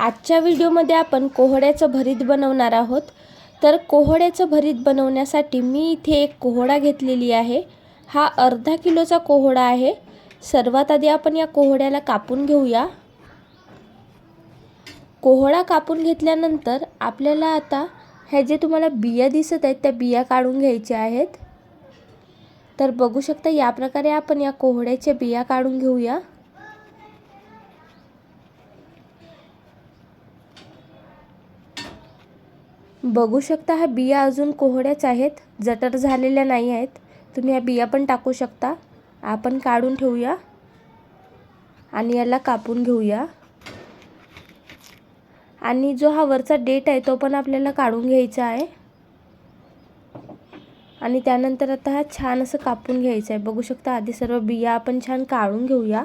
आजच्या व्हिडिओमध्ये आपण कोहड्याचं भरीत बनवणार आहोत. तर कोहड्याचं भरीत बनवण्यासाठी मी इथे एक कोहडा घेतलेली आहे. हा अर्धा किलोचा कोहडा आहे. सर्वात आधी आपण या कोहड्याला कापून घेऊया. कोहडा कापून घेतल्यानंतर आपल्याला आता ह्या जे तुम्हाला बिया दिसत आहेत त्या बिया काढून घ्यायच्या आहेत. तर बघू शकता या प्रकारे आपण या कोहड्याच्या बिया काढून घेऊया. बघू शकता ह्या बिया अजून कोहड्याच आहेत जटर झालेल्या नाही आहेत. तुम्ही ह्या बिया पण टाकू शकता. आपण काढून ठेवूया आणि याला कापून घेऊया. आणि जो हा वरचा डेट आहे तो पण आपल्याला काढून घ्यायचा आहे. आणि त्यानंतर आता हा छान असं कापून घ्यायचं आहे. बघू शकता आधी सर्व बिया आपण छान काढून घेऊया.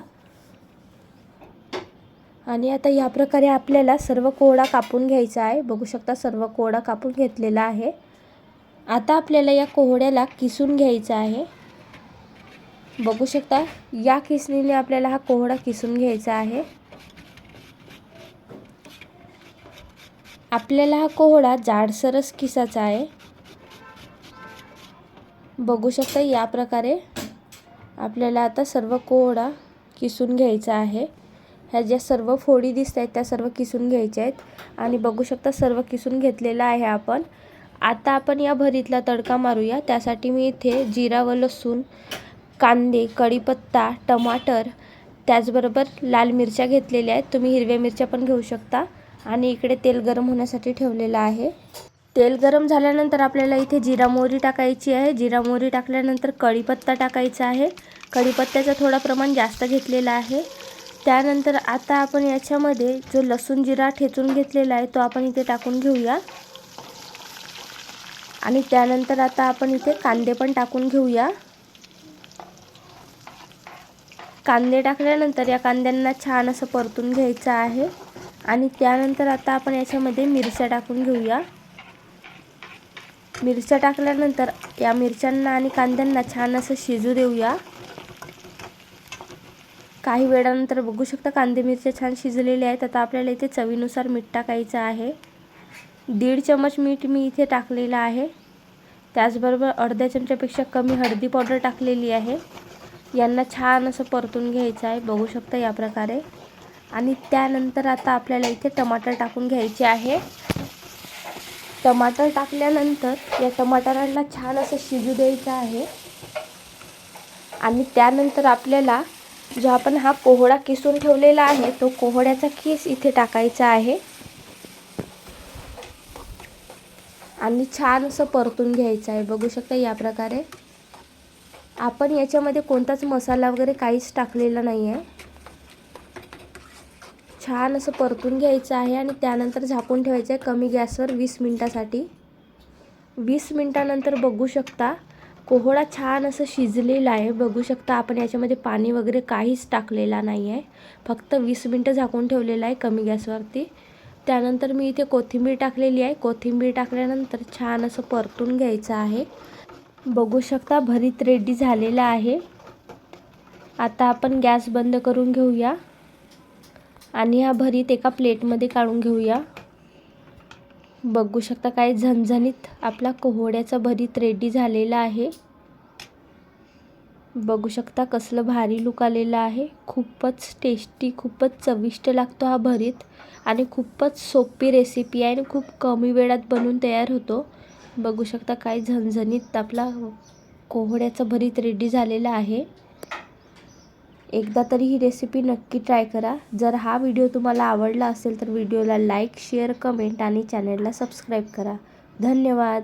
आणि आता या प्रकारे आपल्याला सर्व कोळा कापून घ्यायचा आहे. बघू शकता सर्व कोळा कापून घेतलेला आहे. आता आपल्याला या कोहड्याला किसून घ्यायचा आहे. बघू शकता या किसणीने आपल्याला हा कोहडा किसून घ्यायचा आहे. आपल्याला हा कोहडा जाडसरस किसाचा आहे. बघू शकता या प्रकारे आपल्याला आता सर्व कोहडा किसून घ्यायचा आहे. ह्या ज्या सर्व फोडी दिसत आहेत त्या सर्व किसून घ्यायच्या आहेत. आणि बघू शकता सर्व किसून घेतलेलं आहे आपण. आता आपण या भरीतला तडका मारूया. त्यासाठी मी इथे जिरा व लसूण कांदे कढीपत्ता टमाटर त्याचबरोबर लाल मिरच्या घेतलेल्या आहेत. तुम्ही हिरव्या मिरच्या पण घेऊ शकता. आणि इकडे तेल गरम होण्यासाठी ठेवलेलं आहे. तेल गरम झाल्यानंतर आपल्याला इथे जिरा मोहरी टाकायची आहे. जिरा मोहरी टाकल्यानंतर कढीपत्ता टाकायचा आहे. कढीपत्त्याचं थोडं प्रमाण जास्त घेतलेलं आहे. त्यानंतर आता आपण याच्यामध्ये जो लसूण जिरा ठेचून घेतलेला आहे तो आपण इथे टाकून घेऊया. आणि त्यानंतर आता आपण इथे कांदे पण टाकून घेऊया. कांदे टाकल्यानंतर या कांद्यांना छान असं परतून घ्यायचं आहे. आणि त्यानंतर आता आपण याच्यामध्ये मिरच्या टाकून घेऊया. मिरच्या टाकल्यानंतर या मिरच्यांना आणि कांद्यांना छान असं शिजू देऊया. काही वेळानंतर बघू शकता कांदे मिरच्या छान शिजलेले आहेत. आता आपल्याला इथे चवीनुसार मीठ टाकायचं आहे. दीड चमच मीठ मी इथे टाकलेलं आहे. त्याचबरोबर अर्ध्या चमच्यापेक्षा कमी हळदी पावडर टाकलेली आहे. यांना छान असं परतून घ्यायचं आहे. बघू शकता या प्रकारे. आणि त्यानंतर आता आपल्याला इथे टमाटर टाकून घ्यायचे आहे. टमाटर टाकल्यानंतर या टमाटरांना छान असं शिजू द्यायचं आहे. आणि त्यानंतर आपल्याला जो आपण हा कोहळा किसून ठेवलेला आहे तो कोहड्याचा किस इथे टाकायचा आहे. आणि छान असं परतून घ्यायचं आहे. बघू शकता या प्रकारे. आपण याच्यामध्ये कोणताच मसाला वगैरे काहीच टाकलेला नाही आहे छान असं परतून घ्यायचं आहे आणि त्यानंतर झाकून ठेवायचं आहे कमी गॅसवर वीस मिनटासाठी. वीस मिनटानंतर बघू शकता कोहळा छान असं शिजलेला आहे. बघू शकता आपण याच्यामध्ये पाणी वगैरे काहीच टाकलेला नाही आहे फक्त वीस मिनटं झाकून ठेवलेलं आहे कमी गॅसवरती. त्यानंतर मी इथे कोथिंबीर टाकलेली आहे. कोथिंबीर टाकल्यानंतर छान असं परतून घ्यायचं आहे. बघू शकता भरीत रेडी झालेला आहे. आता आपण गॅस बंद करून घेऊया. आणि हा भरीत एका प्लेटमध्ये काढून घेऊया. बघू शकता काय झणझणीत आपला कोहड्याचा भरीत रेडी झालेला आहे. बघू शकता कसलं भारी लुक आलेलं आहे. खूपच टेस्टी खूपच चविष्ट लागतो हा भरीत आणि खूपच सोपी रेसिपी आहे आणि खूप कमी वेळात बनवून तयार होतो. बघू शकता काय झणझणीत आपला कोहड्याचं भरीत रेडी झालेला आहे. एकदा तरी ही रेसिपी नक्की ट्राय करा. जर हा व्हिडिओ तुम्हाला आवडला असेल तर व्हिडिओला लाईक शेअर कमेंट आणि चॅनलला सबस्क्राईब करा. धन्यवाद.